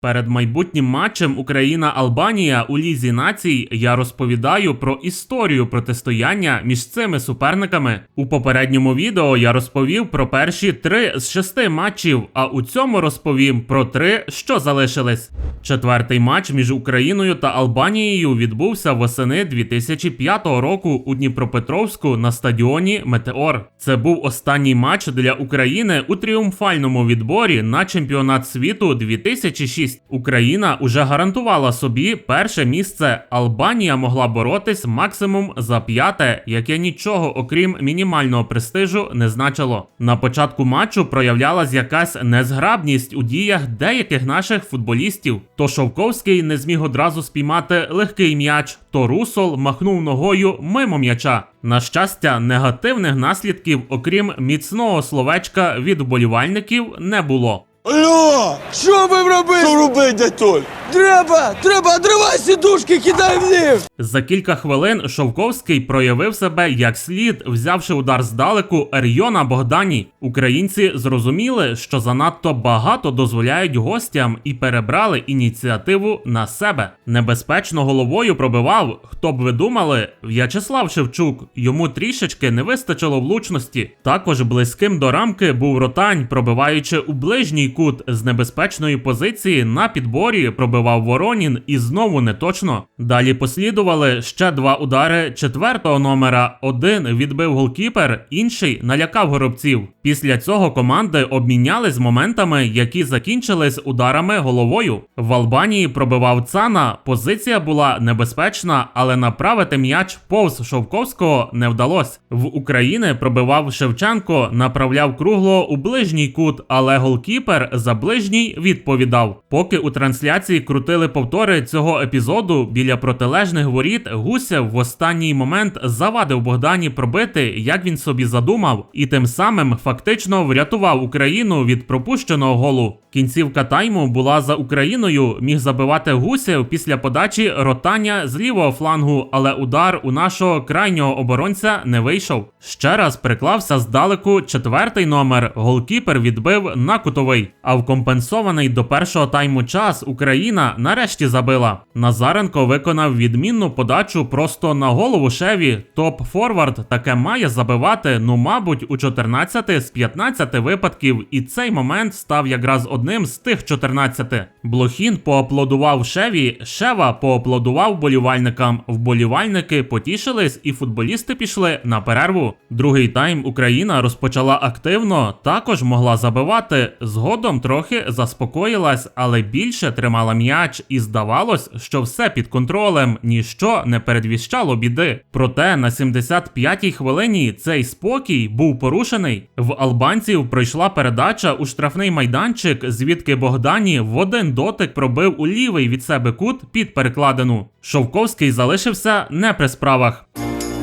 Перед майбутнім матчем Україна-Албанія у Лізі націй я розповідаю про історію протистояння між цими суперниками. У попередньому відео я розповів про перші три з шести матчів, а у цьому розповім про три, що залишились. Четвертий матч між Україною та Албанією відбувся восени 2005 року у Дніпропетровську на стадіоні Метеор. Це був останній матч для України у тріумфальному відборі на чемпіонат світу 2006. Україна уже гарантувала собі перше місце. Албанія могла боротись максимум за п'яте, яке нічого окрім мінімального престижу не значило. На початку матчу проявлялась якась незграбність у діях деяких наших футболістів. То Шовковський не зміг одразу спіймати легкий м'яч, то Русол махнув ногою мимо м'яча. На щастя, негативних наслідків, окрім міцного словечка від вболівальників, не було. Алло! Що будемо робити? Що робить, дядь Треба! Треба! Отривай сідушки, кидай в ліфт! За кілька хвилин Шовковський проявив себе як слід, взявши удар здалеку Ерйона Богдані. Українці зрозуміли, що занадто багато дозволяють гостям і перебрали ініціативу на себе. Небезпечно головою пробивав, хто б ви думали, В'ячеслав Шевчук. Йому трішечки не вистачило влучності. Також близьким до рамки був ротань, пробиваючи у ближній кут з небезпечної позиції на підборі пробивав Воронін і знову не точно. Далі послідували ще два удари четвертого номера. Один відбив голкіпер, інший налякав горобців. Після цього команди обмінялись моментами, які закінчились ударами головою. В Албанії пробивав Цана. Позиція була небезпечна, але направити м'яч повз Шовковського не вдалося. В Україні пробивав Шевченко, направляв кругло у ближній кут, але голкіпер за ближній відповідав. Поки у трансляції крутили повтори цього епізоду біля протилежних воріт, Гусєв в останній момент завадив Богдані пробити, як він собі задумав, і тим самим фактично врятував Україну від пропущеного голу. Кінцівка тайму була за Україною. Міг забивати Гусєв після подачі ротання з лівого флангу, але удар у нашого крайнього оборонця не вийшов. Ще раз приклався здалеку четвертий номер. Голкіпер відбив на кутовий. А в компенсований до першого тайму час Україна нарешті забила. Назаренко виконав відмінну подачу просто на голову Шеві. Топ Форвард таке має забивати, ну мабуть, у 14 з 15 випадків, і цей момент став якраз одним з тих 14. Блохін поаплодував Шеві, Шева поаплодував вболівальникам. Вболівальники потішились, і футболісти пішли на перерву. Другий тайм Україна розпочала активно, також могла забивати. Згодом трохи заспокоїлась, але більше тримала м'яч, і здавалось, що все під контролем, ніщо не передвіщало біди. Проте на 75-й хвилині цей спокій був порушений. В албанців пройшла передача у штрафний майданчик, звідки Богдані в один дотик пробив у лівий від себе кут під перекладину. Шовковський залишився не при справах.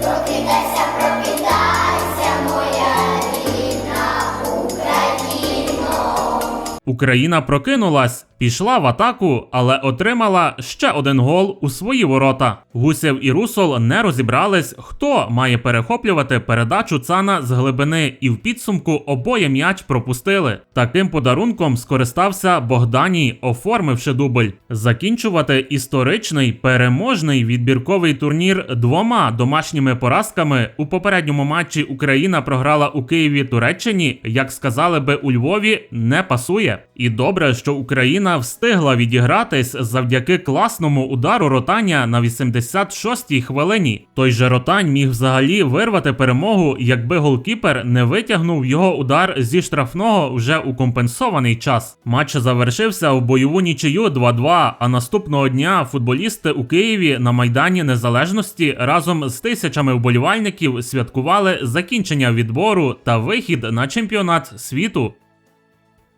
Прокидайся, Україна прокинулась, пішла в атаку, але отримала ще один гол у свої ворота. Гусєв і Русол не розібрались, хто має перехоплювати передачу цана з глибини, і в підсумку обоє м'яч пропустили. Таким подарунком скористався Богдані, оформивши дубль. Закінчувати історичний переможний відбірковий турнір двома домашніми поразками у попередньому матчі Україна програла у Києві Туреччині, як сказали би у Львові, не пасує. І добре, що Україна встигла відігратись завдяки класному удару ротання на 86-й хвилині. Той же ротань міг взагалі вирвати перемогу, якби голкіпер не витягнув його удар зі штрафного вже у компенсований час. Матч завершився в бойову нічию 2-2, а наступного дня футболісти у Києві на Майдані Незалежності разом з тисячами вболівальників святкували закінчення відбору та вихід на чемпіонат світу.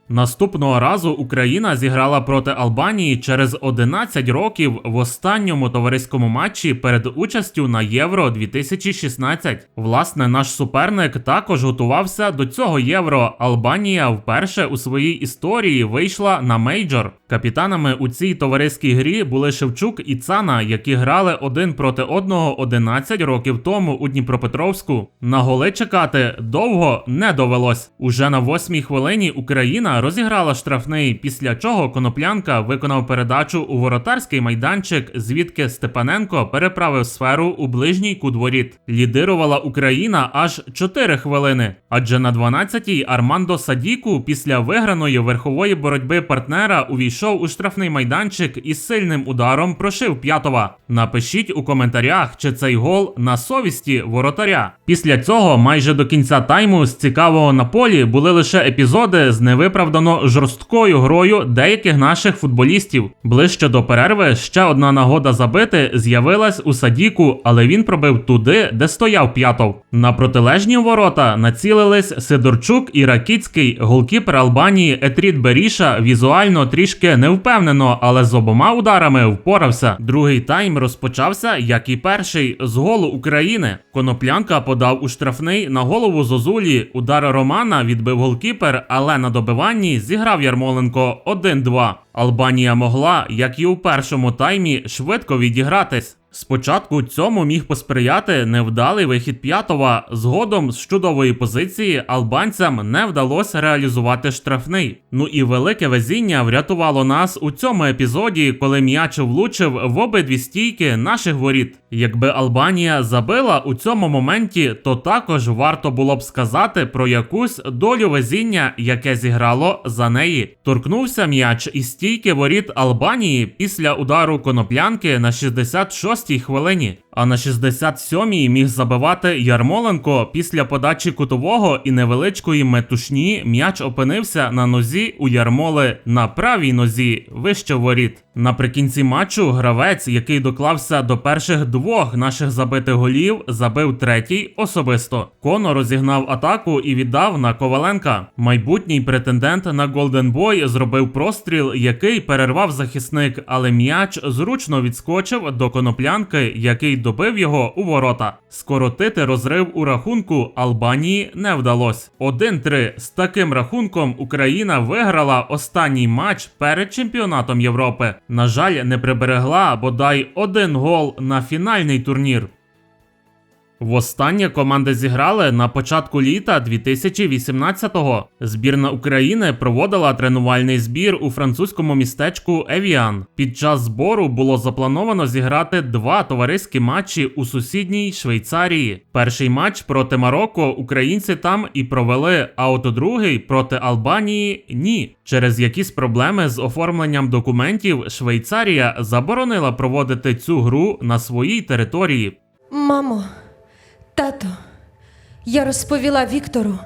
Наступного разу Україна зіграла проти Албанії через 11 років в останньому товариському матчі перед участю на Євро 2016. Власне, наш суперник також готувався до цього євро. Албанія вперше у своїй історії вийшла на мейджор. Капітанами у цій товариській грі були Шевчук і Цана, які грали один проти одного 11 років тому у Дніпропетровську. На голи чекати довго не довелось. Уже на восьмій хвилині Україна розіграла штрафний, після чого Коноплянка виконав передачу у воротарський майданчик, звідки Степаненко переправив сферу у ближній кут воріт. Лідирувала Україна аж 4 хвилини. Адже на 12-й Армандо Садіку після виграної верхової боротьби партнера увійшов у штрафний майданчик і сильним ударом прошив п'ятова. Напишіть у коментарях, чи цей гол на совісті воротаря. Після цього, майже до кінця тайму, з цікавого на полі були лише епізоди з невиправдано жорсткою грою деяких наших футболістів. Ближче до перерви ще одна нагода забити з'явилась у Садіку, але він пробив туди, де стояв п'ятов. На протилежні ворота націлились Сидорчук і Ракіцький, голкіпер Албанії Етріт Беріша візуально трішки невпевнено, але з обома ударами впорався. Другий тайм розпочався, як і перший, з голу України. Коноплянка подав у штрафний на голову Зозулі. Удар Романа відбив голкіпер, але на добиванні зіграв Ярмоленко 1-2. Албанія могла, як і у першому таймі, швидко відігратись. Спочатку цьому міг посприяти невдалий вихід п'ятова. Згодом з чудової позиції албанцям не вдалося реалізувати штрафний. Ну і велике везіння врятувало нас у цьому епізоді, коли м'яч влучив в обидві стійки наших воріт. Якби Албанія забила у цьому моменті, то також варто було б сказати про якусь долю везіння, яке зіграло за неї. Торкнувся м'яч із стійки воріт Албанії після удару коноплянки на 66-й хвилині. А на 67-й міг забивати Ярмоленко після подачі кутового і невеличкої метушні м'яч опинився на нозі у Ярмоли на правій нозі вище воріт. Наприкінці матчу гравець, який доклався до перших двох наших забитих голів, забив третій особисто. Коно розігнав атаку і віддав на Коваленка. Майбутній претендент на Golden Boy зробив простріл, який перервав захисник, але м'яч зручно відскочив до коноплянки, який добив його у ворота. Скоротити розрив у рахунку Албанії не вдалося. 1-3. З таким рахунком Україна виграла останній матч перед чемпіонатом Європи. На жаль, не приберегла бодай один гол на фінальний турнір. Востаннє команди зіграли на початку літа 2018-го. Збірна України проводила тренувальний збір у французькому містечку Евіан. Під час збору було заплановано зіграти два товариські матчі у сусідній Швейцарії. Перший матч проти Марокко українці там і провели, а от другий проти Албанії ні. Через якісь проблеми з оформленням документів Швейцарія заборонила проводити цю гру на своїй території. Мамо, тато, я розповіла Віктору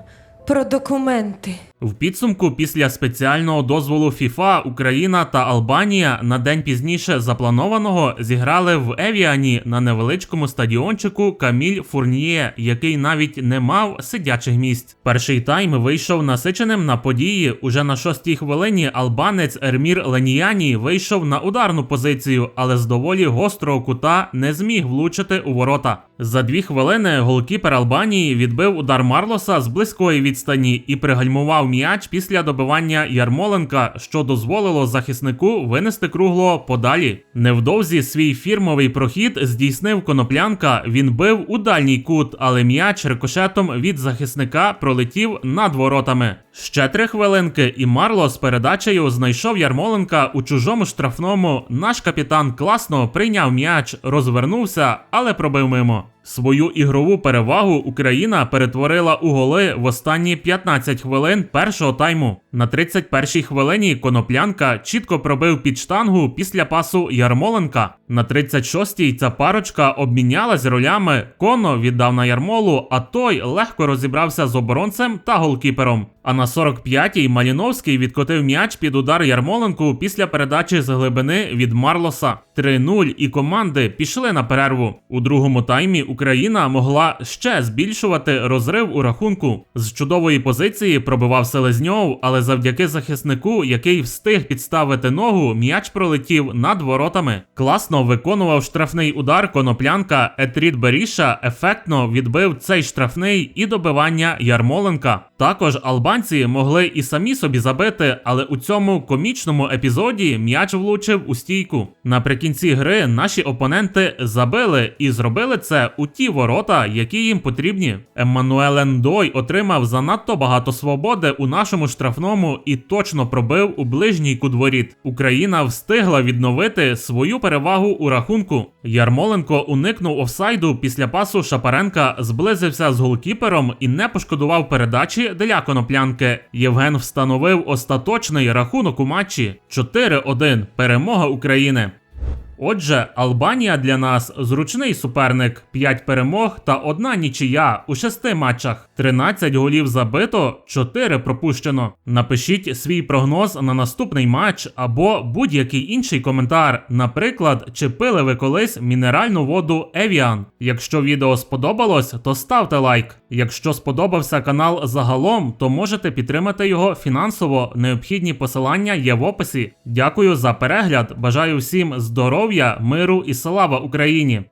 про документи. В підсумку, після спеціального дозволу FIFA, Україна та Албанія на день пізніше запланованого зіграли в Евіані на невеличкому стадіончику Каміль Фурніє, який навіть не мав сидячих місць. Перший тайм вийшов насиченим на події. Уже на шостій хвилині албанець Ермір Леніяні вийшов на ударну позицію, але з доволі гострого кута не зміг влучити у ворота. За дві хвилини голкіпер Албанії відбив удар Марлоса з близької відстані і пригальмував м'яч після добивання Ярмоленка, що дозволило захиснику винести кругло подалі. Невдовзі свій фірмовий прохід здійснив коноплянка. Він бив у дальній кут, але м'яч рикошетом від захисника пролетів над воротами. Ще три хвилинки, і Марло з передачею знайшов Ярмоленка у чужому штрафному. Наш капітан класно прийняв м'яч, розвернувся, але пробив мимо. Свою ігрову перевагу Україна перетворила у голи в останні 15 хвилин першого тайму. На 31-й хвилині Коноплянка чітко пробив під штангу після пасу Ярмоленка. На 36-й ця парочка обмінялась ролями. Коно віддав на Ярмолу, а той легко розібрався з оборонцем та голкіпером. А на 45-й Маліновський відкотив м'яч під удар Ярмоленку після передачі з глибини від Марлоса. 3-0 і команди пішли на перерву. У другому таймі Україна могла ще збільшувати розрив у рахунку. З чудової позиції пробивав Селезньов, але завдяки захиснику, який встиг підставити ногу, м'яч пролетів над воротами. Класно виконував штрафний удар коноплянка Етрід Беріша, ефектно відбив цей штрафний і добивання Ярмоленка. Також албанці могли і самі собі забити, але у цьому комічному епізоді м'яч влучив у стійку. Наприкінці гри наші опоненти забили і зробили це у ті ворота, які їм потрібні. Еммануел Ендой отримав занадто багато свободи у нашому штрафному і точно пробив у ближній кудворіт. Україна встигла відновити свою перевагу у рахунку. Ярмоленко уникнув офсайду після пасу Шапаренка, зблизився з голкіпером і не пошкодував передачі для коноплянки. Євген встановив остаточний рахунок у матчі 4-1. Перемога України. Отже, Албанія для нас зручний суперник, 5 перемог та одна нічия у 6 матчах, 13 голів забито, 4 пропущено. Напишіть свій прогноз на наступний матч або будь-який інший коментар. Наприклад, чи пили ви колись мінеральну воду Evian. Якщо відео сподобалось, то ставте лайк. Якщо сподобався канал загалом, то можете підтримати його фінансово. Необхідні посилання є в описі. Дякую за перегляд. Бажаю всім здоров'я, миру і слава Україні!